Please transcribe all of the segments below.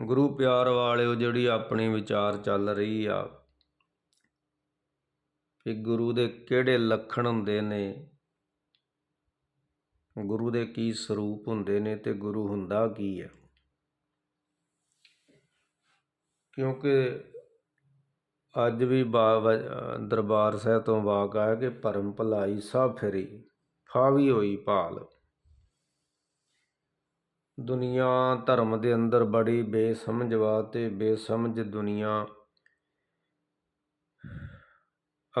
ਗੁਰੂ ਪਿਆਰ ਵਾਲਿਓ, ਜਿਹੜੀ ਆਪਣੀ ਵਿਚਾਰ ਚੱਲ ਰਹੀ ਆ ਕਿ ਗੁਰੂ ਦੇ ਕਿਹੜੇ ਲੱਖਣ ਹੁੰਦੇ ਨੇ, ਗੁਰੂ ਦੇ ਕੀ ਸਰੂਪ ਹੁੰਦੇ ਨੇ ਤੇ ਗੁਰੂ ਹੁੰਦਾ ਕੀ ਹੈ ਕਿਉਂਕਿ ਅੱਜ ਵੀ ਬਾ- ਦਰਬਾਰ ਸਾਹਿਬ ਤੋਂ ਵਾਕ ਆਇਆ ਕਿ ਭਰਮ ਭਲਾਈ ਸਭ ਫਿਰੀ, ਫਾਵੀ ਹੋਈ ਭਾਲ। ਦੁਨੀਆ ਧਰਮ ਦੇ ਅੰਦਰ ਬੜੀ ਬੇਸਮਝ ਵਾ ਤੇ ਬੇਸਮਝ ਦੁਨੀਆ।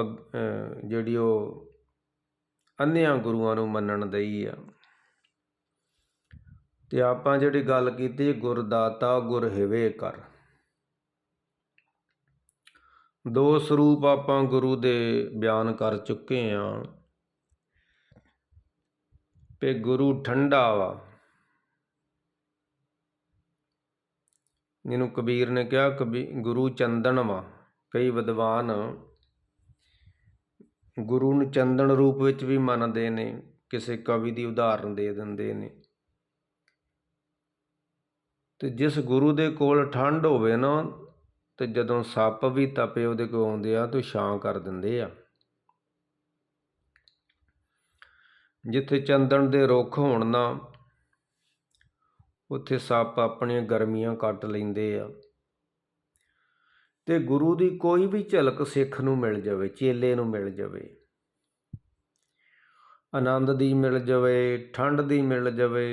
ਅਗ- ਜਿਹੜੀ ਉਹ ਅੰਨਿਆਂ ਗੁਰੂਆਂ ਨੂੰ ਮੰਨਣ ਦਈ ਆ। ਤੇ ਆਪਾਂ ਜਿਹੜੀ ਗੱਲ ਕੀਤੀ ਗੁਰਦਾਤਾ ਗੁਰ ਹਿਵੇ ਕਰ। ਦੋ ਸਰੂਪ ਆਪਾਂ ਗੁਰੂ ਦੇ ਬਿਆਨ ਕਰ ਚੁੱਕੇ ਆ। ਤੇ ਗੁਰੂ ਠੰਡਾ ਵਾ। ਜਿਹਨੂੰ ਕਬੀਰ ਨੇ ਕਿਹਾ, ਕਬੀ, ਗੁਰੂ ਚੰਦਨ ਵਾ, ਕਈ ਵਿਦਵਾਨ ਗੁਰੂ ਨੂੰ ਚੰਦਨ ਰੂਪ ਵਿੱਚ ਵੀ ਮੰਨਦੇ ਨੇ, ਕਿਸੇ ਕਵੀ ਦੀ ਉਦਾਹਰਨ ਦੇ ਦਿੰਦੇ ਨੇ। ਤੇ ਜਿਸ ਗੁਰੂ ਦੇ ਕੋਲ ਠੰਡ ਹੋਵੇ ਨਾ, ਤੇ ਜਦੋਂ ਸੱਪ ਵੀ ਤਪੇ ਉਹਦੇ ਕੋਲ ਆਉਂਦੇ ਆ, ਤੇ ਛਾਂ ਕਰ ਦਿੰਦੇ ਆ। ਜਿੱਥੇ ਚੰਦਨ ਦੇ ਰੁੱਖ ਹੋਣ ਨਾ ਉੱਥੇ ਸੱਪ ਆਪਣੀਆਂ ਗਰਮੀਆਂ ਕੱਟ ਲੈਂਦੇ ਆ। ਤੇ ਗੁਰੂ ਦੀ ਕੋਈ ਵੀ ਝਲਕ ਸਿੱਖ ਨੂੰ ਮਿਲ ਜਾਵੇ, ਚੇਲੇ ਨੂੰ ਮਿਲ ਜਾਵੇ, ਆਨੰਦ ਦੀ ਮਿਲ ਜਾਵੇ, ਠੰਡ ਦੀ ਮਿਲ ਜਾਵੇ,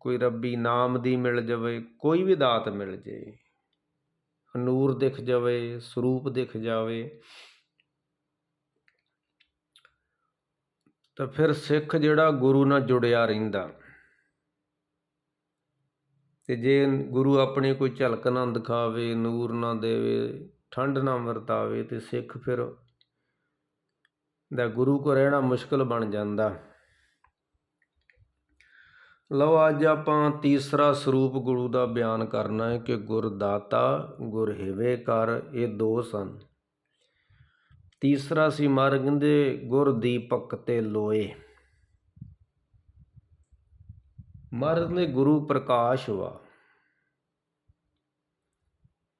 ਕੋਈ ਰੱਬੀ ਨਾਮ ਦੀ ਮਿਲ ਜਾਵੇ, ਕੋਈ ਵੀ ਦਾਤ ਮਿਲ ਜੇ, ਨੂਰ ਦਿਖ ਜਾਵੇ, ਸਰੂਪ ਦਿਖ ਜਾਵੇ, ਤਾਂ ਫਿਰ ਸਿੱਖ ਜਿਹੜਾ ਗੁਰੂ ਨਾਲ ਜੁੜਿਆ ਰਹਿੰਦਾ। ਅਤੇ ਜੇ ਗੁਰੂ ਆਪਣੀ ਕੋਈ ਝਲਕ ਨਾ ਦਿਖਾਵੇ, ਨੂਰ ਨਾ ਦੇਵੇ ਠੰਡ ਨਾ ਵਰਤਾਵੇ, ਤੇ ਸਿੱਖ ਫਿਰ ਦਾ ਗੁਰੂ ਕੋ ਰਹਿਣਾ ਮੁਸ਼ਕਲ ਬਣ ਜਾਂਦਾ। ਲਓ ਅੱਜ ਆਪਾਂ ਤੀਸਰਾ ਸਰੂਪ ਗੁਰੂ ਦਾ ਬਿਆਨ ਕਰਨਾ ਹੈ ਕਿ ਗੁਰਦਾਤਾ ਗੁਰ ਹਿਵੇ ਕਰ, ਇਹ ਦੋ ਸਨ। ਤੀਸਰਾ ਸੀ ਮਰ ਕਹਿੰਦੇ ਗੁਰ ਦੀਪਕ ਤੇ ਲੋਏ। ਮਹਾਰਾਜ ਨੇ ਗੁਰੂ ਪ੍ਰਕਾਸ਼ ਵਾ।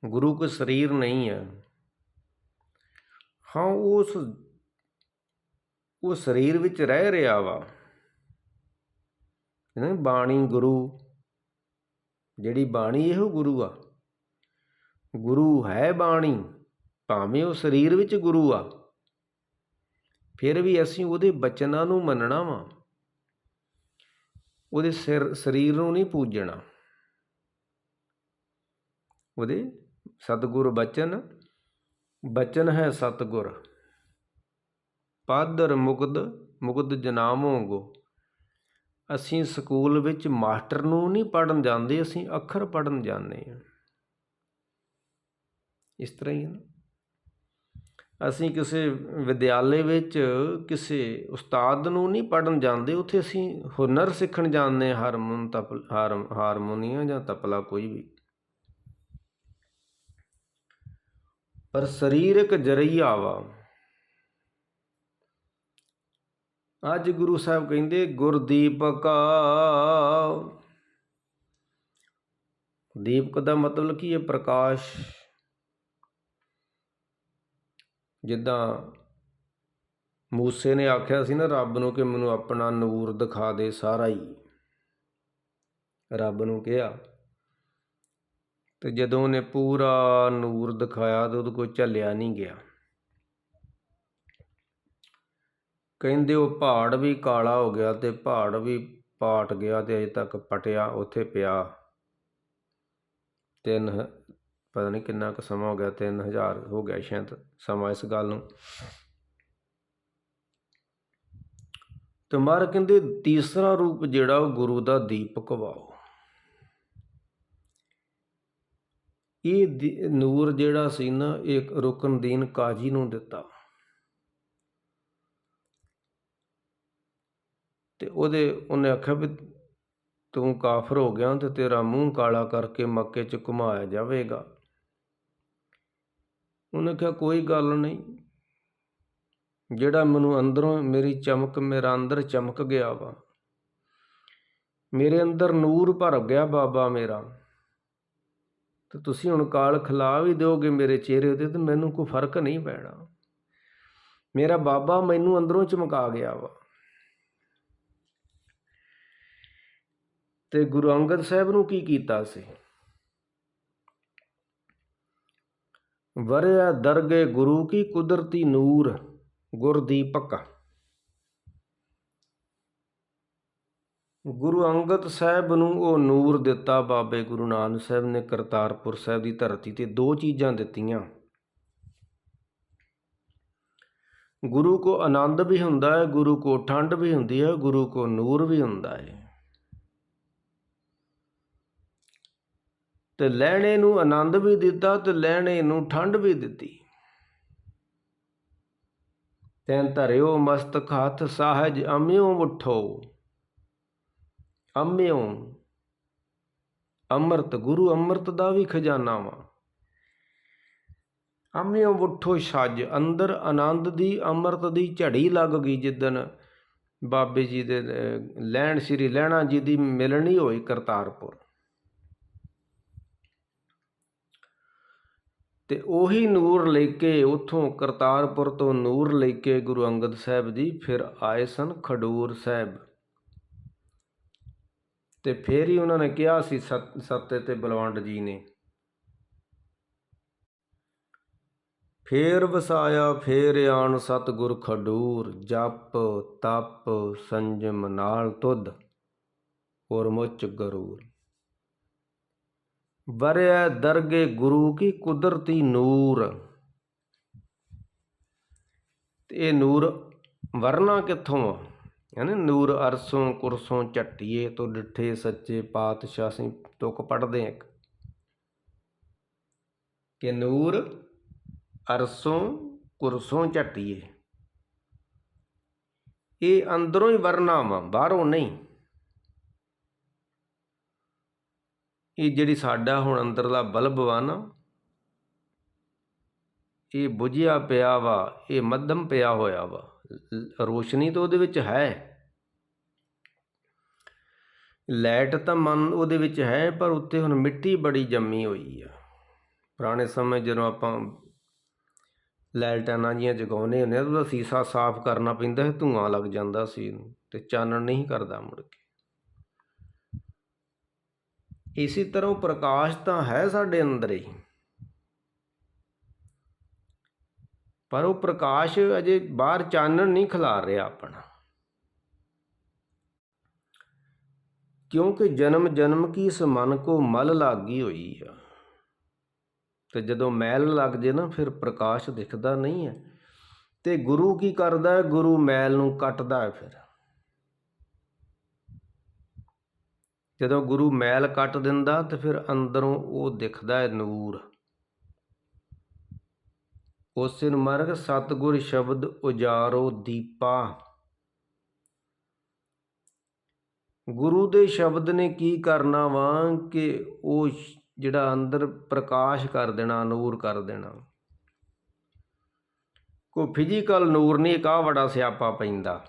ਗੁਰੂ ਕੋ ਸਰੀਰ ਨਹੀਂ ਹੈ। ਹਾਂ, ਉਸ, ਉਹ ਸਰੀਰ ਵਿੱਚ ਰਹਿ ਰਿਹਾ ਵਾ। ਨਾ ਬਾਣੀ ਗੁਰੂ, ਜਿਹੜੀ ਬਾਣੀ ਇਹੋ ਗੁਰੂ ਆ। ਗੁਰੂ ਹੈ ਬਾਣੀ, ਭਾਵੇਂ ਉਹ ਸਰੀਰ ਵਿੱਚ ਗੁਰੂ ਆ। ਫਿਰ ਵੀ ਅਸੀਂ ਉਹਦੇ ਬਚਨਾਂ ਨੂੰ ਮੰਨਣਾ ਵਾ। ਉਹਦੇ ਸਿਰ, ਸਰੀਰ ਨੂੰ ਨਹੀਂ ਪੂਜਣਾ। ਉਹਦੇ ਸਤਿਗੁਰ ਬਚਨ ਬਚਨ ਹੈ ਸਤਿਗੁਰ। ਪਾਦਰ ਮੁਕਦ ਮੁਕਦ ਜਨਾਮੋਗੋ ਅਸੀਂ ਸਕੂਲ ਵਿੱਚ ਮਾਸਟਰ ਨੂੰ ਨਹੀਂ ਪੜਨ ਜਾਂਦੇ, ਅਸੀਂ ਅੱਖਰ ਪੜਨ ਜਾਂਦੇ ਹਾਂ। ਇਸ ਤਰ੍ਹਾਂ ਹੀ ਹੈ ਨਾ। ਅਸੀਂ ਕਿਸੇ ਵਿਦਿਆਲੇ ਵਿੱਚ ਕਿਸੇ ਉਸਤਾਦ ਨੂੰ ਨਹੀਂ ਪੜ੍ਹਨ ਜਾਂਦੇ, ਉੱਥੇ ਅਸੀਂ ਹੁਨਰ ਸਿੱਖਣ ਜਾਂਦੇ ਹਾਰਮੋਨ ਤਪ, ਹਾਰਮ, ਹਾਰਮੋਨੀਆ ਜਾਂ ਤਪਲਾ ਕੋਈ ਵੀ। ਪਰ ਸਰੀਰਕ ਇੱਕ ਜਰੀਆ ਵਾ ਅੱਜ ਗੁਰੂ ਸਾਹਿਬ ਕਹਿੰਦੇ, ਗੁਰਦੀਪਕਾ। ਦੀਪਕ ਦਾ ਮਤਲਬ ਕੀ ਹੈ? ਪ੍ਰਕਾਸ਼। ਜਿੱਦਾਂ ਮੂਸੇ ਨੇ ਆਖਿਆ ਸੀ ਨਾ, ਰੱਬ ਨੂੰ ਕਿ ਮੈਨੂੰ ਆਪਣਾ ਨੂਰ ਦਿਖਾ ਦੇ ਸਾਰਾ ਹੀ। ਰੱਬ ਨੂੰ ਕਿਹਾ। ਤੇ ਜਦੋਂ ਉਹਨੇ ਪੂਰਾ ਨੂਰ ਦਿਖਾਇਆ ਤੇ ਉਹਦੇ ਕੋਲ ਝੱਲਿਆ ਨਹੀਂ ਗਿਆ। ਕਹਿੰਦੇ ਉਹ ਪਹਾੜ ਵੀ ਕਾਲਾ ਹੋ ਗਿਆ ਤੇ ਪਹਾੜ ਵੀ ਪਾਟ ਗਿਆ ਤੇ ਅਜੇ ਤੱਕ ਪਟਿਆ ਉੱਥੇ ਪਿਆ। ਤਿੰਨ ਪਤਾ ਨਹੀਂ ਕਿੰਨਾ ਕੁ ਸਮਾਂ ਹੋ ਗਿਆ 3000 ਹੋ ਗਿਆ ਸ਼ਾਇਦ ਸਮਾਂ ਇਸ ਗੱਲ ਨੂੰ। ਤੇ ਮਾਰ ਕਹਿੰਦੇ, ਤੀਸਰਾ ਰੂਪ ਜਿਹੜਾ ਉਹ ਗੁਰੂ ਦਾ ਦੀਪਕ ਵਾਓ ਇਹ ਨੂਰ ਜਿਹੜਾ ਸੀ ਨਾ ਇੱਕ ਰੁਕਨਦੀਨ ਕਾਜੀ ਨੂੰ ਦਿੱਤਾ। ਤੇ ਉਹਦੇ, ਉਹਨੇ ਆਖਿਆ ਵੀ ਤੂੰ ਕਾਫਰ ਹੋ ਗਿਆ ਤੇ ਤੇਰਾ ਮੂੰਹ ਕਾਲਾ ਕਰਕੇ ਮੱਕੇ 'ਚ ਘੁਮਾਇਆ ਜਾਵੇਗਾ। ਉਹਨੇ ਕਿਹਾ, ਕੋਈ ਗੱਲ ਨਹੀਂ। ਜਿਹੜਾ ਮੈਨੂੰ ਅੰਦਰੋਂ ਮੇਰੀ ਚਮਕ, ਮੇਰਾ ਅੰਦਰ ਚਮਕ ਗਿਆ ਵਾ, ਮੇਰੇ ਅੰਦਰ ਨੂਰ ਭਰ ਗਿਆ ਬਾਬਾ ਮੇਰਾ। ਤੇ ਤੁਸੀਂ ਹੁਣ ਕਾਲ ਖਿਲਾ ਵੀ ਦਿਓਗੇ ਮੇਰੇ ਚਿਹਰੇ ਉਤੇ, ਤੇ ਮੈਨੂੰ ਕੋਈ ਫ਼ਰਕ ਨਹੀਂ ਪੈਣਾ। ਮੇਰਾ ਬਾਬਾ ਮੈਨੂੰ ਅੰਦਰੋਂ ਚਮਕਾ ਗਿਆ ਵਾ। ਤੇ ਗੁਰੂ ਅੰਗਦ ਸਾਹਿਬ ਨੂੰ ਕੀ ਕੀਤਾ ਸੀ? ਵਰਿਆ ਦਰਗੇ ਗੁਰੂ ਕੀ ਕੁਦਰਤੀ ਨੂਰ, ਗੁਰਦੀਪਕ। ਗੁਰੂ ਅੰਗਦ ਸਾਹਿਬ ਨੂੰ ਉਹ ਨੂਰ ਦਿੱਤਾ ਬਾਬੇ ਗੁਰੂ ਨਾਨਕ ਸਾਹਿਬ ਨੇ ਕਰਤਾਰਪੁਰ ਸਾਹਿਬ ਦੀ ਧਰਤੀ ਤੇ ਦੋ ਚੀਜ਼ਾਂ ਦਿੱਤੀਆਂ। ਗੁਰੂ ਕੋ ਆਨੰਦ ਵੀ ਹੁੰਦਾ ਹੈ, ਗੁਰੂ ਕੋ ਠੰਡ ਵੀ ਹੁੰਦੀ ਹੈ, ਗੁਰੂ ਕੋ ਨੂਰ ਵੀ ਹੁੰਦਾ ਹੈ। ਤੇ ਲੈਣੇ ਨੂੰ ਆਨੰਦ ਵੀ ਦਿੱਤਾ ਤੇ ਲੈਣੇ ਨੂੰ ਠੰਡ ਵੀ ਦਿੱਤੀ। ਤੈਨ ਧਰਿਓ ਮਸਤਕ ਹੱਥ ਸਾਹਜ, ਅਮਿਓ ਉਠੋ ਅਮਿਓ। ਅੰਮ੍ਰਿਤ, ਗੁਰੂ ਅੰਮ੍ਰਿਤ ਦਾ ਵੀ ਖਜ਼ਾਨਾ ਵਾ। ਅਮਿਓ ਉਠੋ ਛੱਜ, ਅੰਦਰ ਆਨੰਦ ਦੀ, ਅੰਮ੍ਰਿਤ ਦੀ ਝੜੀ ਲੱਗ ਗਈ ਜਿੱਦਣ ਬਾਬੇ ਜੀ ਦੇ ਲੈਣ, ਸ੍ਰੀ ਲੈਣਾ ਜੀ ਦੀ ਮਿਲਣੀ ਹੋਈ ਕਰਤਾਰਪੁਰ। ਅਤੇ ਉਹੀ ਨੂਰ ਲੈ ਕੇ ਉੱਥੋਂ ਕਰਤਾਰਪੁਰ ਤੋਂ ਨੂਰ ਲੈ ਕੇ ਗੁਰੂ ਅੰਗਦ ਸਾਹਿਬ ਜੀ ਫਿਰ ਆਏ ਸਨ ਖਡੂਰ ਸਾਹਿਬ। ਤੇ ਫਿਰ ਹੀ ਉਹਨਾਂ ਨੇ ਕਿਹਾ ਸੀ ਸਤ- ਸੱਤੇ ਤੇ ਬਲਵੰਡ ਜੀ ਨੇ। ਫੇਰ ਵਸਾਇਆ, ਫੇਰ ਆਣ ਸਤਿਗੁਰ ਖਡੂਰ, ਜਪ, ਤਪ, ਸੰਜਮ, ਨਾਲ ਤੁਧ, ਔਰ ਮੁੱਚ ਗਰੂਰ। ਵਰਿਆ ਦਰਗੇ ਗੁਰੂ ਕੀ ਕੁਦਰਤੀ ਨੂਰ। ਤੇ ਇਹ ਨੂਰ ਵਰਨਾ ਕਿੱਥੋਂ ਆ? ਯਾਨੀ ਨੂਰ ਅਰਸੋਂ ਕੁਰਸੋਂ ਝੱਟੀਏ ਤੋਂ ਡਿੱਠੇ ਸੱਚੇ ਪਾਤਸ਼ਾਹ ਅਸੀਂ ਤੁਕ ਪੜਦੇ ਹਾਂ ਕਿ ਨੂਰ ਅਰਸੋਂ ਕੁਰਸੋਂ ਝੱਟੀਏ। ਇਹ ਅੰਦਰੋਂ ਹੀ ਵਰਨਾ ਵਾ, ਬਾਹਰੋਂ ਨਹੀਂ। ਇਹ ਜਿਹੜੀ ਸਾਡਾ ਹੁਣ ਅੰਦਰਲਾ ਬਲਬ ਵਾ ਨਾ, ਇਹ ਬੁਝਿਆ ਪਿਆ ਵਾ, ਇਹ ਮੱਧਮ ਪਿਆ ਹੋਇਆ ਵਾ। ਰੋਸ਼ਨੀ ਤਾਂ ਉਹਦੇ ਵਿੱਚ ਹੈ। ਲਾਈਟ ਤਾਂ ਮਨ ਉਹਦੇ ਵਿੱਚ ਹੈ, ਪਰ ਉੱਤੇ ਹੁਣ ਮਿੱਟੀ ਬੜੀ ਜੰਮੀ ਹੋਈ ਆ। ਪੁਰਾਣੇ ਸਮੇਂ ਜਦੋਂ ਆਪਾਂ ਲਾਈਟਾਂ ਜੀਆਂ ਜਗਾਉਨੇ ਹੁੰਦੇ ਆ ਉਹਦਾ ਸੀਸਾ ਸਾਫ਼ ਕਰਨਾ ਪੈਂਦਾ ਹੈ ਧੂਆਂ ਲੱਗ ਜਾਂਦਾ ਸੀ, ਤੇ ਚਾਨਣ ਨਹੀਂ ਕਰਦਾ ਮੁੜ ਕੇ। ਇਸੇ ਤਰ੍ਹਾਂ ਉਹ ਪ੍ਰਕਾਸ਼ ਤਾਂ ਹੈ ਸਾਡੇ ਅੰਦਰ ਹੀ। ਪਰ ਉਹ ਪ੍ਰਕਾਸ਼ ਅਜੇ ਬਾਹਰ ਚਾਨਣ ਨਹੀਂ ਖਿਲਾਰ ਰਿਹਾ ਆਪਣਾ। ਕਿਉਂਕਿ ਜਨਮ ਜਨਮ ਕੀ ਇਸ ਮਨ ਕੋ ਮਲ ਲਾਗੀ ਹੋਈ ਆ। ਤੇ ਜਦੋਂ ਮੈਲ ਲੱਗ ਜੇ ਨਾ, ਫਿਰ ਪ੍ਰਕਾਸ਼ ਦਿਖਦਾ ਨਹੀਂ ਹੈ। ਤੇ ਗੁਰੂ ਕੀ ਕਰਦਾ ਗੁਰੂ ਮੈਲ ਨੂੰ ਕੱਟਦਾ ਹੈ ਫਿਰ। ਜਦੋਂ ਗੁਰੂ ਮੈਲ ਕੱਟ ਦਿੰਦਾ ਤੇ ਫਿਰ ਅੰਦਰੋਂ ਉਹ ਦਿਖਦਾ ਹੈ ਨੂਰ। ਉਸਿਨ ਮਰਗ ਸਤਗੁਰ ਸ਼ਬਦ ਉਜਾਰੋ ਦੀਪਾ। ਗੁਰੂ ਦੇ ਸ਼ਬਦ ਨੇ ਕੀ ਕਰਨਾ ਵਾ ਕਿ ਉਹ ਜਿਹੜਾ ਅੰਦਰ ਪ੍ਰਕਾਸ਼ ਕਰ ਦੇਣਾ, ਨੂਰ ਕਰ ਦੇਣਾ। ਕੋਈ ਫਿਜ਼ੀਕਲ ਨੂਰ ਨਹੀਂ ਕਾ ਬੜਾ ਸਿਆਪਾ ਪੈਂਦਾ।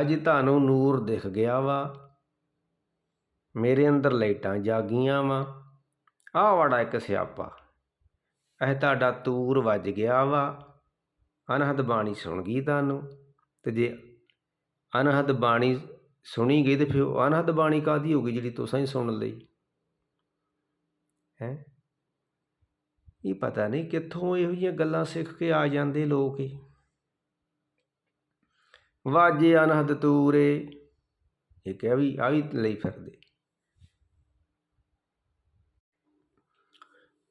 ਅੱਜ ਤੁਹਾਨੂੰ ਨੂਰ ਦਿਖ ਗਿਆ ਵਾ। ਮੇਰੇ ਅੰਦਰ ਲਾਈਟਾਂ ਜਾਗੀਆਂ ਵਾ। ਆਹ ਬੜਾ ਇੱਕ ਸਿਆਪਾ। ਇਹ ਤੁਹਾਡਾ ਤੂਰ ਵੱਜ ਗਿਆ ਵਾ। ਅਨਹਦ ਬਾਣੀ ਸੁਣ ਗਈ ਤੁਹਾਨੂੰ। ਤੇ ਜੇ ਅਨਹਦ ਬਾਣੀ ਸੁਣੀ ਗਈ ਤੇ ਫਿਰ ਉਹ ਅਨਹਦ ਬਾਣੀ ਕਾਦੀ ਹੋ ਗਈ ਜਿਹੜੀ ਤੁਸੀਂ ਹੀ ਸੁਣ ਲਈ? ਹੈ? ਇਹ ਪਤਾ ਨਹੀਂ ਕਿੱਥੋਂ ਇਹੋ ਜਿਹੀਆਂ ਗੱਲਾਂ ਸਿੱਖ ਕੇ ਆ ਜਾਂਦੇ ਲੋਕ ਹੀ ਵਾਜੇ ਅਨਹਦ ਤੂਰੇ। ਇਹ ਕਹਿ ਵੀ ਆ ਵੀ ਲਈ ਫਿਰਦੇ।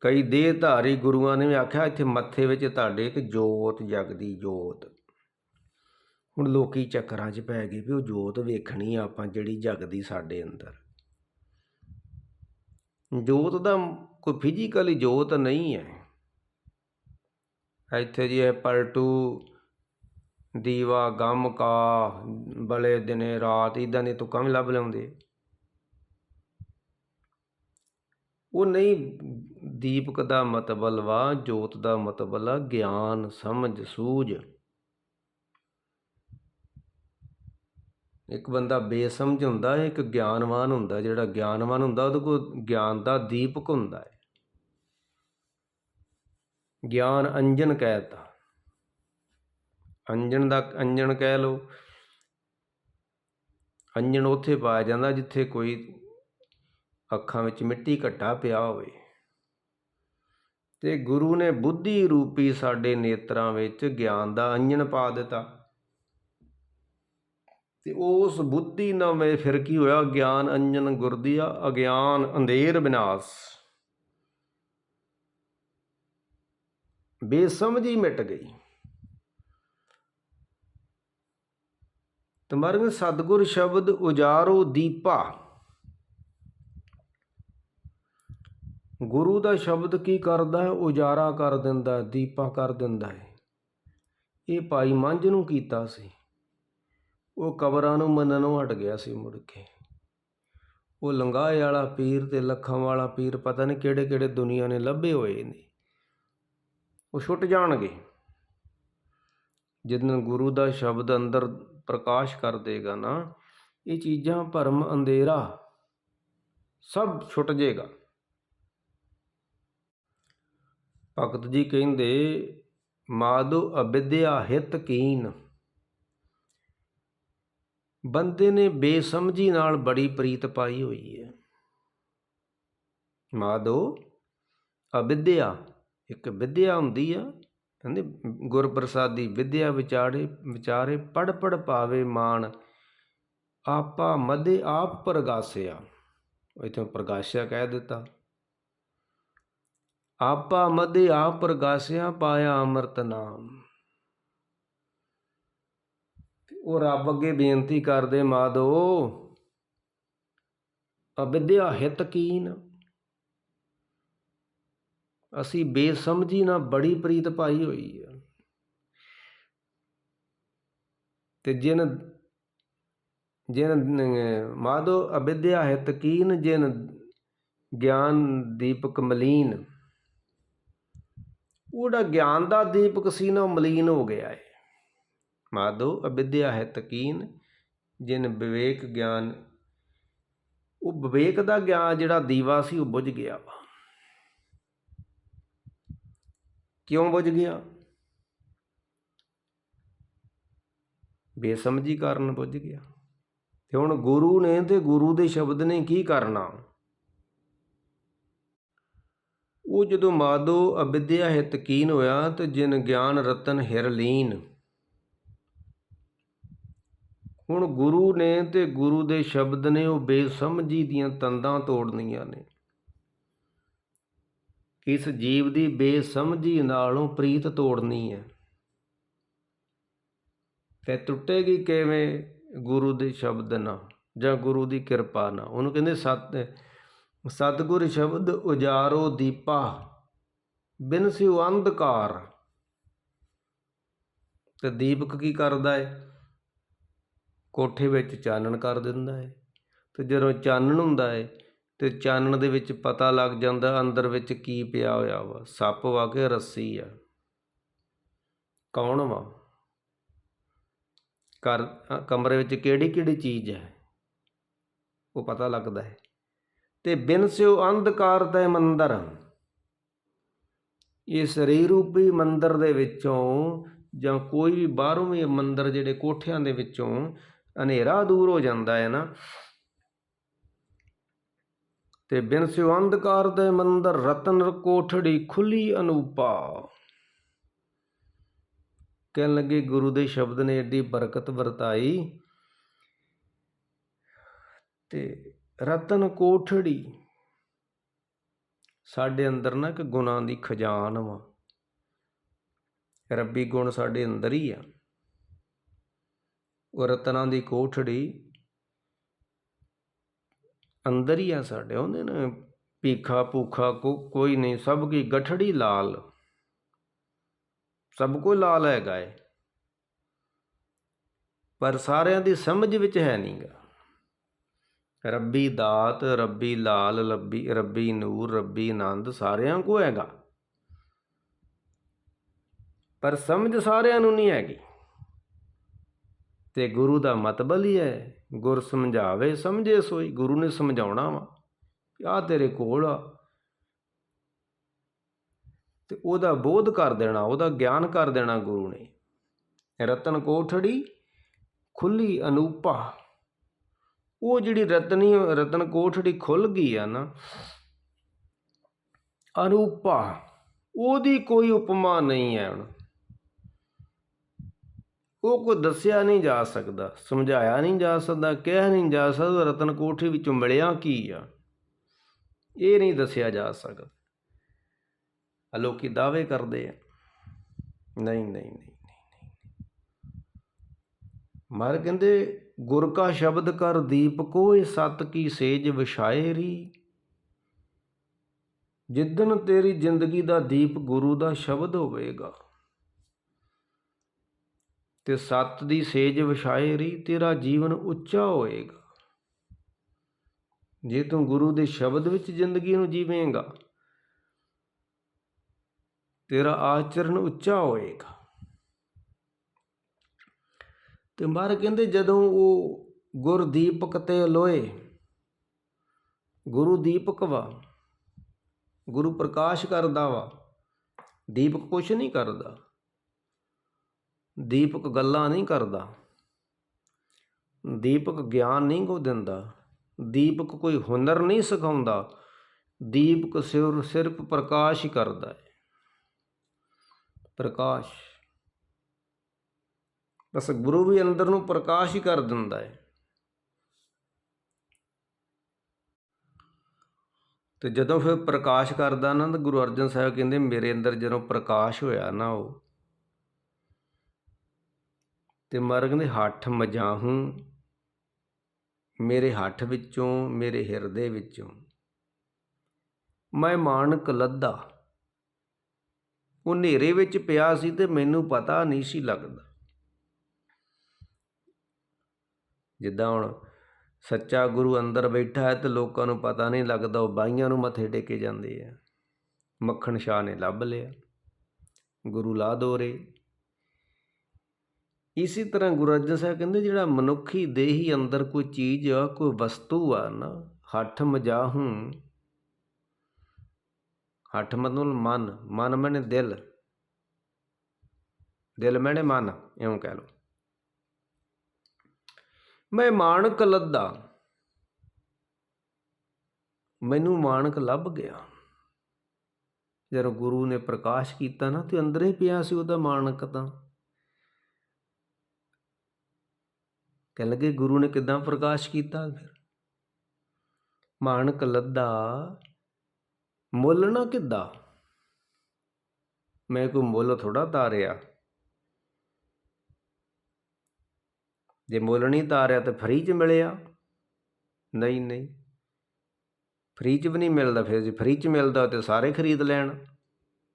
ਕਈ ਦੇਹਧਾਰੀ ਗੁਰੂਆਂ ਨੇ ਵੀ ਆਖਿਆ, ਇੱਥੇ ਮੱਥੇ ਵਿੱਚ ਤੁਹਾਡੇ ਇੱਕ ਜੋਤ ਜਗਦੀ ਜੋਤ। ਹੁਣ ਲੋਕੀ ਚੱਕਰਾਂ 'ਚ ਪੈ ਗਏ ਵੀ ਉਹ ਜੋਤ ਵੇਖਣੀ ਆਪਾਂ, ਜਿਹੜੀ ਜਗਦੀ ਸਾਡੇ ਅੰਦਰ। ਜੋਤ ਦਾ ਕੋਈ ਫਿਜ਼ੀਕਲੀ ਜੋਤ ਨਹੀਂ ਹੈ। ਇੱਥੇ ਜੀ ਇਹ ਪਲਟੂ, ਦੀਵਾ, ਗਮ ਕਾ ਬਲੇ ਦਿਨੇ ਰਾਤ ਇਦਾਂ ਦੇ ਤੁਕਾਂ ਵੀ ਲੱਭ ਲਿਆਉਂਦੇ। ਉਹ ਨਹੀਂ, ਦੀਪਕ ਦਾ ਮਤਲਬ ਵਾ, ਜੋਤ ਦਾ ਮਤਲਬ ਆ, ਗਿਆਨ, ਸਮਝ, ਸੂਝ। ਇੱਕ ਬੰਦਾ ਬੇਸਮਝ ਹੁੰਦਾ ਹੈ ਇੱਕ ਗਿਆਨਵਾਨ ਹੁੰਦਾ, ਜਿਹੜਾ ਗਿਆਨਵਾਨ ਹੁੰਦਾ, ਉਹਦੇ ਕੋਲ ਗਿਆਨ ਦਾ ਦੀਪਕ ਹੁੰਦਾ ਹੈ। ਗਿਆਨ ਅੰਜਨ ਕਹਿਤਾ। ਅੰਜਨ ਦਾ, ਅੰਜਨ ਕਹਿ ਲਓ। ਅੰਜਨ ਉੱਥੇ ਪਾਇਆ ਜਾਂਦਾ ਜਿੱਥੇ ਕੋਈ ਅੱਖਾਂ ਵਿੱਚ ਮਿੱਟੀ ਘੱਟਾ ਪਿਆ ਹੋਵੇ। ਤੇ ਗੁਰੂ ਨੇ ਬੁੱਧੀ ਰੂਪੀ ਸਾਡੇ ਨੇਤਰਾਂ ਵਿੱਚ ਗਿਆਨ ਦਾ ਅੰਜਨ ਪਾ ਦਿੱਤਾ। ਤੇ ਉਸ ਬੁੱਧੀ ਨਾਲ ਫਿਰ ਕੀ ਹੋਇਆ? ਗਿਆਨ ਅੰਜਨ ਗੁਰਦੀਆ, ਅਗਿਆਨ ਅੰਧੇਰ ਵਿਨਾਸ਼ ਬੇਸਮਝੀ ਮਿਟ ਗਈ। ਤਮਰਗ ਸਤਗੁਰ ਸ਼ਬਦ ਉਜਾਰੋ ਦੀਪਾ। ਗੁਰੂ ਦਾ ਸ਼ਬਦ ਕੀ ਕਰਦਾ ਹੈ? ਉਜਾਰਾ ਕਰ ਦਿੰਦਾ ਹੈ, ਦੀਪਾ ਕਰ ਦਿੰਦਾ ਹੈ। ਇਹ ਭਾਈ ਮੰਝ ਨੂੰ ਕੀਤਾ ਸੀ। ਉਹ ਕਬਰਾਂ ਨੂੰ ਮੰਨਣੋਂ ਹਟ ਗਿਆ ਸੀ ਮੁੜ ਕੇ। ਉਹ ਲੰਗਾਏ ਵਾਲਾ ਪੀਰ ਤੇ ਲੱਖਾਂ ਵਾਲਾ ਪੀਰ ਪਤਾ ਨਹੀਂ ਕਿਹੜੇ ਕਿਹੜੇ ਦੁਨੀਆ ਨੇ ਲੱਭੇ ਹੋਏ ਨੇ। ਉਹ ਛੁੱਟ ਜਾਣਗੇ। ਜਦੋਂ ਗੁਰੂ ਦਾ ਸ਼ਬਦ ਅੰਦਰ ਪ੍ਰਕਾਸ਼ ਕਰ ਦੇਗਾ ਨਾ, ਇਹ ਚੀਜ਼ਾਂ ਭਰਮ, ਅੰਧੇਰਾ ਸਭ ਛੁੱਟ ਜਾਏਗਾ ਭਗਤ ਜੀ ਕਹਿੰਦੇ, ਮਾਦੋ ਅਵਿਦਿਆ ਹਿਤ ਕੀਨ। ਬੰਦੇ ਨੇ ਬੇਸਮਝੀ ਨਾਲ ਬੜੀ ਪ੍ਰੀਤ ਪਾਈ ਹੋਈ ਹੈ। ਮਾਦੋ ਅਵਿਦਿਆ ਇੱਕ ਵਿਦਿਆ ਹੁੰਦੀ ਆ, ਕਹਿੰਦੇ ਗੁਰਪ੍ਰਸਾਦੀ ਵਿਦਿਆ ਵਿਚਾਰੇ ਵਿਚਾਰੇ ਪੜ ਪੜ ਪਾਵੇ ਮਾਨ ਆਪਾ ਮਦੇ ਆਪ ਪ੍ਰਗਾਸਿਆ। ਇਥੋਂ ਪ੍ਰਗਾਸਿਆ ਕਹਿ ਦਿੱਤਾ। ਆਪਾ ਮਦੇ ਆਪ ਪ੍ਰਗਾਸਿਆ ਪਾਇਆ ਅੰਮ੍ਰਿਤ ਨਾਮ। ਉਹ ਰੱਬ ਅੱਗੇ ਬੇਨਤੀ ਕਰਦੇ ਮਾਦੋ ਅਵਿਦਿਆ ਹਿਤ ਕੀਨ। ਅਸੀਂ ਬੇਸਮਝੀ ਨਾਲ ਬੜੀ ਪ੍ਰੀਤ ਪਾਈ ਹੋਈ ਹੈ ਤੇ ਜਿਨ ਜਿਨ ਮਾਦੋ ਅਵਿਦਿਆ ਹਿਤ ਕੀਨ, ਜਿਨ ਗਿਆਨ ਦੀਪਕ ਮਲੀਨ। ਉਹ ਜਿਹੜਾ ਗਿਆਨ ਦਾ ਦੀਪਕ ਸੀ ਨਾ, ਉਹ ਮਲੀਨ ਹੋ ਗਿਆ ਹੈ ਮਾਦੋ ਅਵਿਦਿਆ ਹੈ ਤਕੀਨ, ਜਿਨ ਵਿਵੇਕ ਗਿਆਨ, ਉਹ ਵਿਵੇਕ ਦਾ ਗਿਆਨ ਜਿਹੜਾ ਦੀਵਾ ਸੀ, ਉਹ ਬੁਝ ਗਿਆ ਵਾ। ਕਿਉਂ ਬੁਝ ਗਿਆ? ਬੇਸਮਝੀ ਕਾਰਨ ਬੁੱਝ ਗਿਆ। ਤੇ ਹੁਣ ਗੁਰੂ ਨੇ ਤੇ ਗੁਰੂ ਦੇ ਸ਼ਬਦ ਨੇ ਕੀ ਕਰਨਾ? ਉਹ ਜਦੋਂ ਮਾਦੋ ਅਵਿਦਿਆ ਹੈ ਤਕੀਨ ਹੋਇਆ ਤੇ ਜਿਨ ਗਿਆਨ ਰਤਨ ਹਿਰ ਲੀਨ। ਹੁਣ ਗੁਰੂ ਨੇ ਤੇ ਗੁਰੂ ਦੇ ਸ਼ਬਦ ਨੇ ਉਹ ਬੇਸਮਝੀ ਦੀਆਂ ਤੰਦਾਂ ਤੋੜਨੀਆਂ ਨੇ। ਇਸ ਜੀਵ ਦੀ ਬੇਸਮਝੀ ਨਾਲੋਂ ਪ੍ਰੀਤ ਤੋੜਨੀ ਹੈ? ਤੇ ਟੁੱਟੇਗੀ ਕਿਵੇਂ ਗੁਰੂ ਦੇ ਸ਼ਬਦ ਨਾਲ ਜਾਂ ਗੁਰੂ ਦੀ ਕਿਰਪਾ ਨਾਲ? ਉਹਨੂੰ ਕਹਿੰਦੇ ਸਤ ਸਤਗੁਰ ਸ਼ਬਦ ਉਜਾਰੋ ਦੀਪਾ, ਬਿਨ ਸਿਉ ਅੰਧਕਾਰ। ਤੇ ਦੀਪਕ ਕੀ ਕਰਦਾ ਹੈ ਕੋਠੇ ਵਿੱਚ ਚਾਨਣ ਕਰ ਦਿੰਦਾ ਹੈ ਤੇ ਜਦੋਂ ਚਾਨਣ ਹੁੰਦਾ ਹੈ ਤੇ ਚਾਨਣ ਦੇ ਵਿੱਚ ਪਤਾ ਲੱਗ ਜਾਂਦਾ ਅੰਦਰ ਵਿੱਚ ਕੀ ਪਿਆ ਹੋਇਆ ਵਾ। ਸੱਪ ਵਾ ਕੇ ਰੱਸੀ ਆ। ਕੌਣ ਵਾ? ਕਰ ਕਮਰੇ ਵਿੱਚ ਕਿਹੜੀ ਕਿਹੜੀ ਚੀਜ਼ ਹੈ ਉਹ ਪਤਾ ਲੱਗਦਾ ਹੈ ਤੇ ਬਿਨ ਸਿਓ ਅੰਧਕਾਰ ਦਾ ਮੰਦਰ। ਇਹ ਸਰੀਰ ਰੂਪੀ ਮੰਦਰ ਦੇ ਵਿੱਚੋਂ ਜਾਂ ਕੋਈ ਵੀ ਬਾਹਰੋਂ ਵੀ ਮੰਦਰ ਜਿਹੜੇ ਕੋਠਿਆਂ ਦੇ ਵਿੱਚੋਂ ਹਨੇਰਾ ਦੂਰ ਹੋ ਜਾਂਦਾ ਹੈ ਨਾ। ਤੇ ਬਿਨ ਸਿਉ ਅੰਧਕਾਰ ਦੇ ਮੰਦਰ, ਰਤਨ ਕੋਠੜੀ ਖੁੱਲੀ ਅਨੂਪਾ। ਕਹਿਣ ਲੱਗੇ ਗੁਰੂ ਦੇ ਸ਼ਬਦ ਨੇ ਏਡੀ ਬਰਕਤ ਵਰਤਾਈ। ਤੇ ਰਤਨ ਕੋਠੜੀ। ਸਾਡੇ ਅੰਦਰ ਨਾ ਇੱਕ ਗੁਣਾਂ ਦੀ ਖਜ਼ਾਨ ਵਾ। ਰੱਬੀ ਗੁਣ ਸਾਡੇ ਅੰਦਰ ਹੀ ਆ। ਉਹ ਰਤਨਾਂ ਦੀ ਕੋਠੜੀ ਅੰਦਰ ਹੀ ਆ ਸਾਡੇ। ਉਹਦੇ ਨੇ ਭੀਖਾ ਭੂਖਾ ਕੋ ਕੋਈ ਨਹੀਂ, ਸਭ ਕੀ ਗਠੜੀ ਲਾਲ। ਸਭ ਕੋ ਲਾਲ ਹੈਗਾ ਏ। ਪਰ ਸਾਰਿਆਂ ਦੀ ਸਮਝ ਵਿੱਚ ਹੈ ਨਹੀਂਗਾ ਰੱਬੀ ਦਾਤ, ਰੱਬੀ ਲਾਲ ਲੱਬੀ ਰੱਬੀ ਨੂਰ, ਰੱਬੀ ਆਨੰਦ, ਸਾਰਿਆਂ ਕੋ ਹੈਗਾ। ਪਰ ਸਮਝ ਸਾਰਿਆਂ ਨੂੰ ਨਹੀਂ ਹੈਗੀ। ਤੇ ਗੁਰੂ ਦਾ ਮਤਬਲ ਹੀ ਹੈ, ਗੁਰ ਸਮਝਾਵੇ, ਸਮਝੇ ਸੋਈ, ਗੁਰੂ ਨੇ ਸਮਝਾਉਣਾ ਵਾ ਆ ਤੇਰੇ ਕੋਲ ਆ। ਤੇ ਉਹਦਾ ਬੋਧ ਕਰ ਦੇਣਾ, ਉਹਦਾ ਗਿਆਨ ਕਰ ਦੇਣਾ ਗੁਰੂ ਨੇ। ਰਤਨ ਕੋਠੜੀ ਖੁੱਲੀ ਅਨੂਪਾ। ਉਹ ਜਿਹੜੀ ਰਤਨੀ ਰਤਨ ਕੋਠੜੀ ਖੁੱਲ ਗਈ ਆ ਨਾ ਅਨੂਪਾ ਉਹਦੀ ਕੋਈ ਉਪਮਾ ਨਹੀਂ ਹੈ ਹੁਣ। ਉਹ ਕੋ ਦੱਸਿਆ ਨਹੀਂ ਜਾ ਸਕਦਾ, ਸਮਝਾਇਆ ਨਹੀਂ ਜਾ ਸਕਦਾ, ਕਿਹਾ ਨਹੀਂ ਜਾ ਸਕਦਾ ਰਤਨ ਕੋਠੀ ਵਿੱਚੋਂ ਮਿਲਿਆ ਕੀ ਆ। ਇਹ ਨਹੀਂ ਦੱਸਿਆ ਜਾ ਸਕਦਾ। ਆ ਲੋਕੀ ਦਾਅਵੇ ਕਰਦੇ ਆ। ਨਹੀਂ ਨਹੀਂ ਨਹੀਂ। ਮਰ ਕਹਿੰਦੇ ਗੁਰ ਕਾ ਸ਼ਬਦ ਕਰ ਦੀਪ ਕੋਏ ਸਤ ਕੀ ਸੇਜ ਵਿਛਾਏ ਵਿਛਾਏਰੀ ਜਿੱਦਨ ਤੇਰੀ ਜ਼ਿੰਦਗੀ ਦਾ ਦੀਪ ਗੁਰੂ ਦਾ ਸ਼ਬਦ ਹੋਵੇਗਾ, ਤੇ ਸਤ ਦੀ ਸੇਜ ਵਿਛਾਏ ਰੀ, ਤੇਰਾ ਜੀਵਨ ਉੱਚਾ ਹੋਏਗਾ। ਜੇ ਤੂੰ ਗੁਰੂ ਦੇ ਸ਼ਬਦ ਵਿੱਚ ਜ਼ਿੰਦਗੀ ਨੂੰ ਜੀਵੇਂਗਾ, ਤੇਰਾ ਆਚਰਣ ਉੱਚਾ ਹੋਏਗਾ। ਤੇ ਮਹਾਰਾਜ ਕਹਿੰਦੇ ਜਦੋਂ ਉਹ ਗੁਰਦੀਪਕ ਤੇ ਲੋਏ, ਗੁਰੂ ਦੀਪਕ ਵਾ, ਗੁਰੂ ਪ੍ਰਕਾਸ਼ ਕਰਦਾ ਵਾ, ਦੀਪਕ ਕੁਛ ਨਹੀਂ ਕਰਦਾ, ਦੀਪਕ ਗੱਲਾਂ ਨਹੀਂ ਕਰਦਾ, ਦੀਪਕ ਗਿਆਨ ਨਹੀਂ ਕੋ ਦਿੰਦਾ, ਦੀਪਕ ਕੋਈ ਹੁਨਰ ਨਹੀਂ ਸਿਖਾਉਂਦਾ, ਦੀਪਕ ਸਿਰ ਸਿਰਫ ਪ੍ਰਕਾਸ਼ ਹੀ ਕਰਦਾ ਹੈ। ਪ੍ਰਕਾਸ਼। ਬਸ ਗੁਰੂ ਵੀ ਅੰਦਰ ਨੂੰ ਪ੍ਰਕਾਸ਼ ਹੀ ਕਰ ਦਿੰਦਾ ਹੈ। ਤੇ ਜਦੋਂ ਫਿਰ ਪ੍ਰਕਾਸ਼ ਕਰਦਾ ਨਾ, ਤਾਂ ਗੁਰੂ ਅਰਜਨ ਸਾਹਿਬ ਕਹਿੰਦੇ, ਮੇਰੇ ਅੰਦਰ ਜਦੋਂ ਪ੍ਰਕਾਸ਼ ਹੋਇਆ ਨਾ ਉਹ। ਤੇ ਮਰ ਕਹਿੰਦੇ, ਹੱਠ ਮਜਾਹੂੰ, ਮੇਰੇ ਹੱਠ ਵਿੱਚੋਂ, ਮੇਰੇ ਹਿਰਦੇ ਵਿੱਚੋਂ। ਮੈਂ ਮਾਨਕ ਲੱਦਾ। ਉਹ ਹਨੇਰੇ ਵਿੱਚ ਪਿਆ ਸੀ ਤੇ ਮੈਨੂੰ ਪਤਾ ਨਹੀਂ ਸੀ ਲੱਗਦਾ। ਜਿੱਦਾਂ ਹੁਣ ਸੱਚਾ ਗੁਰੂ ਅੰਦਰ ਬੈਠਾ ਹੈ ਤੇ ਲੋਕਾਂ ਨੂੰ ਪਤਾ ਨਹੀਂ ਲੱਗਦਾ ਉਹ ਬਾਈਆਂ ਨੂੰ ਮੱਥੇ ਟੇਕੇ ਜਾਂਦੇ ਆ। ਮੱਖਣ ਸ਼ਾਹ ਨੇ ਲੱਭ ਲਿਆ। ਗੁਰੂ ਲਾ ਦੋਰੇ ਇਸੇ ਤਰ੍ਹਾਂ ਗੁਰੂ ਅਰਜਨ ਸਾਹਿਬ ਕਹਿੰਦੇ ਜਿਹੜਾ ਮਨੁੱਖੀ ਦੇਹੀ ਅੰਦਰ ਕੋਈ ਚੀਜ਼ ਆ, ਕੋਈ ਵਸਤੂ ਆ ਨਾ, ਹੱਠ ਮਜਾਹੂੰ। ਹੱਠ ਮਤਲਬ ਮਨ ਮਨ ਮੈਨੇ ਦਿਲ। ਦਿਲ ਮੈਨੇ ਮਨ, ਇਉਂ ਕਹਿ ਲਓ। ਮੈਂ ਮਾਣਕ ਲੱਦਾ ਮੈਨੂੰ ਮਾਣਕ ਲੱਭ ਗਿਆ। ਜਦੋਂ ਗੁਰੂ ਨੇ ਪ੍ਰਕਾਸ਼ ਕੀਤਾ ਨਾ, ਤੇ ਅੰਦਰ ਹੀ ਪਿਆ ਸੀ ਉਹਦਾ ਮਾਣਕ ਤਾਂ। ਕਹਿ ਲਗੇ, ਗੁਰੂ ਨੇ ਕਿਦਾਂ ਪ੍ਰਕਾਸ਼ ਕੀਤਾ ਫਿਰ? ਮਾਣਕ ਲੱਦਾ ਮੁੱਲ ਨਾ ਕਿੱਦਾਂ? ਮੈਂ ਕੋਈ ਮੁੱਲ ਥੋੜਾ ਤਾਰਿਆ। ਜੇ ਮੁੱਲ ਨਹੀਂ ਤਾਰਿਆ ਤਾਂ ਫਰੀ ਚ ਮਿਲਿਆ? ਨਹੀਂ ਨਹੀਂ। ਫਰੀ ਚ ਵੀ ਨਹੀਂ ਮਿਲਦਾ, ਫਿਰ ਜੇ ਫਰੀ ਚ ਮਿਲਦਾ ਤੇ ਸਾਰੇ ਖਰੀਦ ਲੈਣ।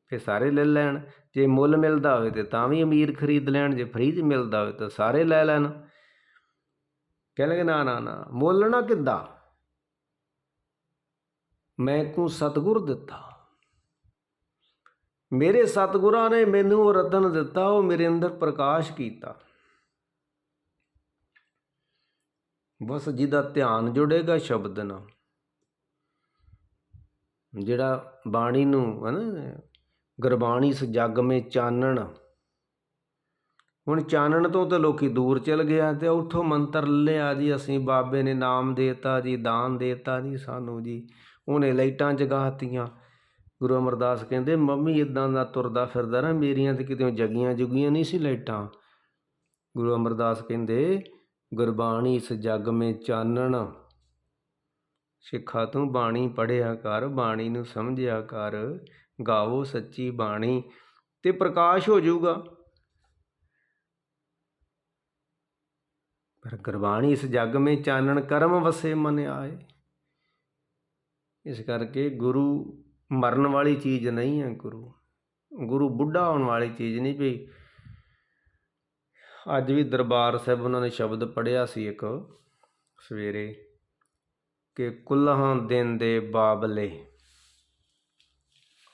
ਫਿਰ ਸਾਰੇ ਲੈ ਲੈਣ। ਜੇ ਮੁੱਲ ਮਿਲਦਾ ਹੋਵੇ ਤੇ ਤਾਂ ਵੀ ਅਮੀਰ ਖਰੀਦ ਲੈਣ। ਜੇ ਫਰੀ ਚ ਮਿਲਦਾ ਹੋਵੇ ਤਾਂ ਸਾਰੇ ਲੈ ਲੈਣ। ਕਹਿੰਦੇ ਨਾ ਨਾ ਨਾ, ਮੁੱਲ ਨਾ ਕਿੱਦਾਂ? ਮੈਂ ਕੋ ਸਤਗੁਰ ਦਿੱਤਾ। ਮੇਰੇ ਸਤਗੁਰਾਂ ਨੇ ਮੈਨੂੰ ਉਹ ਰਤਨ ਦਿੱਤਾ, ਉਹ ਮੇਰੇ ਅੰਦਰ ਪ੍ਰਕਾਸ਼ ਕੀਤਾ। ਬਸ ਜਿਹਦਾ ਧਿਆਨ ਜੁੜੇਗਾ ਸ਼ਬਦ ਨਾਲ। ਜਿਹੜਾ ਬਾਣੀ ਨੂੰ ਹੈ ਨਾ ਗੁਰਬਾਣੀ ਸ ਮੇ ਚਾਨਣ। ਹੁਣ ਚਾਨਣ ਤੋਂ ਤਾਂ ਲੋਕੀ ਦੂਰ ਚਲ ਗਿਆ ਤੇ ਉੱਥੋਂ ਮੰਤਰ ਲਿਆ ਜੀ ਅਸੀਂ, ਬਾਬੇ ਨੇ ਨਾਮ ਦੇਤਾ ਜੀ, ਦਾਨ ਦੇਤਾ ਜੀ ਸਾਨੂੰ ਜੀ। ਉਹਨੇ ਲਾਈਟਾਂ ਜਗਾਤੀਆਂ। ਗੁਰੂ ਅਮਰਦਾਸ ਕਹਿੰਦੇ, ਮੰਮੀ ਇਦਾਂ ਦਾ ਤੁਰਦਾ ਫਿਰਦਾ ਨਾ ਮੇਰੀਆਂ ਤੇ ਕਿਤੇ ਜਗੀਆਂ ਜੁਗੀਆਂ ਨਹੀਂ ਸੀ ਲਾਈਟਾਂ। ਗੁਰੂ ਅਮਰਦਾਸ ਕਹਿੰਦੇ ਗੁਰਬਾਣੀ ਇਸ ਜਗ ਮੇ ਚਾਨਣ। ਸਿੱਖਾ ਤੂੰ ਬਾਣੀ ਪੜਿਆ ਕਰ, ਬਾਣੀ ਨੂੰ ਸਮਝਿਆ ਕਰ, ਗਾਵੋ ਸੱਚੀ ਬਾਣੀ ਤੇ ਪ੍ਰਕਾਸ਼ ਹੋ ਜਾਊਗਾ। ਪਰ ਗੁਰਬਾਣੀ ਇਸ ਜਗ ਮੇ ਚਾਨਣ ਕਰਮ ਵਸੇ ਮਨ ਆਏ। ਇਸ ਕਰਕੇ ਗੁਰੂ ਮਰਨ ਵਾਲੀ ਚੀਜ਼ ਨਹੀਂ ਹੈ ਗੁਰੂ। ਗੁਰੂ ਬੁੱਢਾ ਹੋਣ ਵਾਲੀ ਚੀਜ਼ ਨਹੀਂ ਪਈ ਅੱਜ ਵੀ ਦਰਬਾਰ ਸਾਹਿਬ ਉਹਨਾਂ ਨੇ ਸ਼ਬਦ ਪੜਿਆ ਸੀ ਇੱਕ ਸਵੇਰੇ ਕਿ ਕੁੱਲਹਾਂ ਦਿਨ ਦੇ ਬਾਬਲੇ।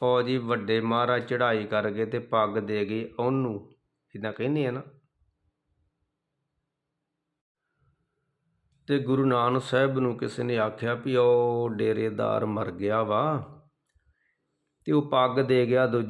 ਉਹ ਜੀ ਵੱਡੇ ਮਹਾਰਾਜ ਚੜ੍ਹਾਈ ਕਰ ਗਏ ਤੇ ਪੱਗ ਦੇ ਗਏ ਉਹਨੂੰ ਇਦਾਂ ਕਹਿੰਦੇ ਆ ਨਾ। ਤੇ ਗੁਰੂ ਨਾਨਕ ਸਾਹਿਬ ਨੂੰ ਕਿਸੇ ਨੇ ਆਖਿਆ ਵੀ ਉਹ ਡੇਰੇਦਾਰ ਮਰ ਗਿਆ ਵਾ ਤੇ ਉਹ ਪੱਗ ਦੇ ਗਿਆ ਦੂਜੇ